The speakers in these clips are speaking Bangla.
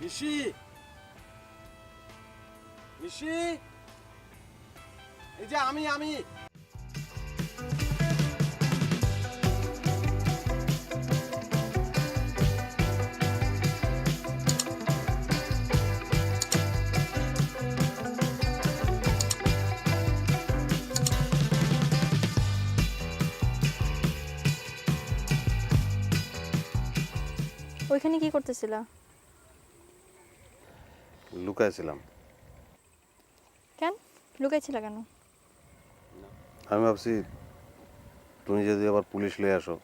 নিশি। নিশি। এই যে আমি আমি। ওইখানে কি করতেছিলা? লুকাইছিলাম। কেন? লুকাইছিলা কেন? আমি ভাবছি তুমি যদি আবার পুলিশ নিয়ে আসো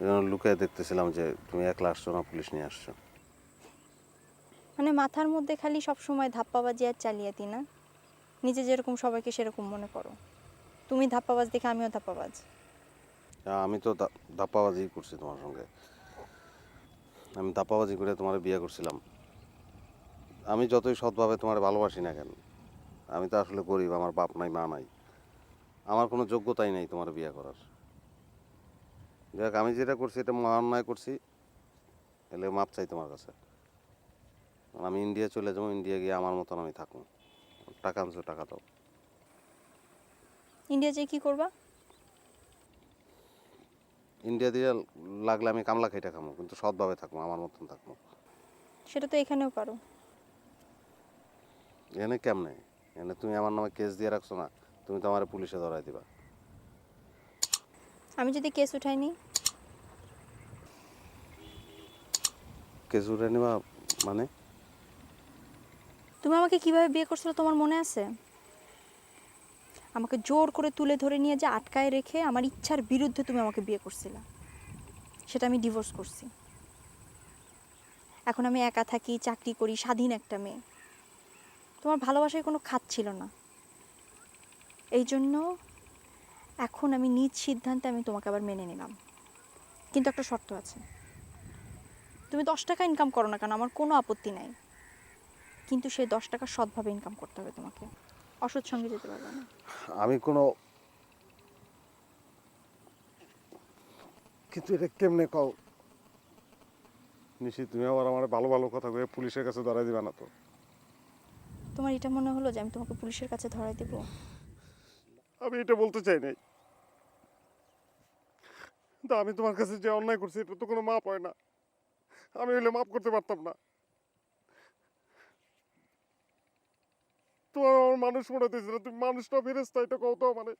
জন্য লুকায় দেখতেছিলাম যে তুমি একলা আসছো না পুলিশ নিয়ে আসছো। মানে মাথার মধ্যে খালি সব সময় ধাপ্পাবাজি আর চালিয়াতি না? নিজে যেরকম সবাইকে সেরকম মনে করো। তুমি ধাপ্পাবাজ দেখে আমিও ধাপ্পাবাজ। আ, আমি তো ধাপ্পাবাজি করছি তোমার সঙ্গে। আমি ধাপ্পাবাজি করে তোমার বিয়ে করছিলাম। আমি যতই সৎভাবে তোমার ভালোবাসি না কেন আমি তো আসলে গরিব আমার বাপ নাই মা নাই। আমার কোনো যোগ্যতাই নেই তোমার বিয়ে করার। দেখ আমি যেটা করছি এটা মহা অন্যায় করছি এলে মাপ চাই তোমার কাছে। আমি ইন্ডিয়া চলে যাব ইন্ডিয়া গিয়ে আমার মতন আমি থাকব। টাকা আনছো টাকা দাও। ইন্ডিয়া যেয়ে কি করবা? ইন্ডিয়া দিয়ে লাগলে আমি কামলা খাইটা খামো কিন্তু সৎভাবে থাকব আমার মতন থাকব। সেটা তো এখানেও পারো। এনে কেমনে? এনে তুমি আমার নামে কেস দিয়ে রাখছো না তুমি তো আমার পুলিশে ধরাই দিবা। আমি যদি কেস উঠাইনি কেস উঠে নিবা মানে? তুমি আমাকে কীভাবে বিয়ে করছিলে তোমার মনে আছে? আমাকে জোর করে তুলে ধরে নিয়ে যে আটকায় রেখে আমার ইচ্ছার বিরুদ্ধে তুমি আমাকে বিয়ে করছিলে। সেটা আমি ডিভোর্স করছি। এখন আমি একা থাকি চাকরি করি স্বাধীন একটা মেয়ে। তোমার ভালোবাসায় কোনো খাত ছিল না। এই জন্য এখন আমি নিজ সিদ্ধান্তে আমি তোমাকে আবার মেনে নিলাম। কিন্তু একটা শর্ত আছে। তুমি দশ টাকা ইনকাম করো না কেন? আমার কোনো আপত্তি নাই। কিন্তু সেই দশ টাকা সৎভাবে ইনকাম করতে হবে তোমাকে। অসৎ সঙ্গে যেতে পারবে না। আমি কোনো কিন্তু এটা কেমনে কও? নিশি, তুমি আবার আমার ভালো ভালো কথা কয়ে পুলিশের কাছে ধরাই দিবা না তো। তোমার এটা মনে হলো যে আমি তোমাকে পুলিশের কাছে ধরাই দেবো? আমি এটা বলতে চাই নাই। তা আমি তোমার কাছে যে অন্যায় করছি, এটা তো কোনো মাপ হয় না। আমি হইলে মাপ করতে পারতাম না। তোমার আমার মানুষ মনে হতেছিল তুমি মানুষটা ফেরেস্তা এটা কত মানে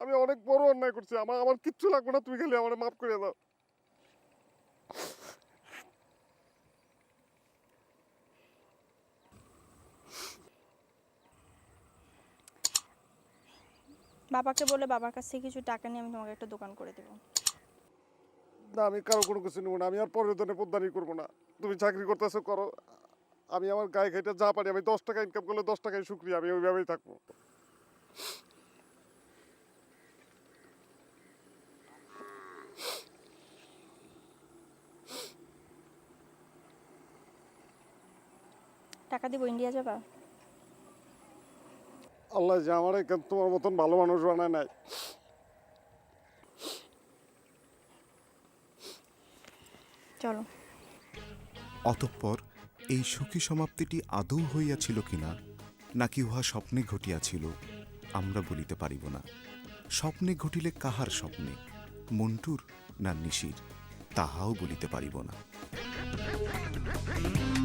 আমি অনেক বড় অন্যায় করছি আমার আমার কিচ্ছু লাগবে না, তুমি খালি আমার মাফ করে দাও। বাবাকে বলে বাবার কাছ থেকে কিছু টাকা নিয়ে আমি তোমাকে একটা দোকান করে দেবো। না আমি কারও কোনো কিছু নেব না আমি আর পরের পোদ্দারি করব না। তুমি চাকরি করতেছো করো। আমি আমার গায়ে খাইটা যা পারি আমি দশ টাকা ইনকাম করলে দশ টাকায় শুক্রিয়া আমি ওইভাবেই থাকব। টাকা দিব ইন্ডিয়া যাবা? আল্লাহ যে আমার এখান তোমার মতন ভালো মানুষ বানায় নাই। চলো। অতঃপর এই সুখী সমাপ্তিটি আদৌ হইয়াছিল কিনা নাকি উহা স্বপ্নে ঘটিয়াছিল আমরা বলিতে পারিব না। স্বপ্নে ঘটিলে কাহার স্বপ্নে মন্টুর না নিশির তাহাও বলিতে পারিব না।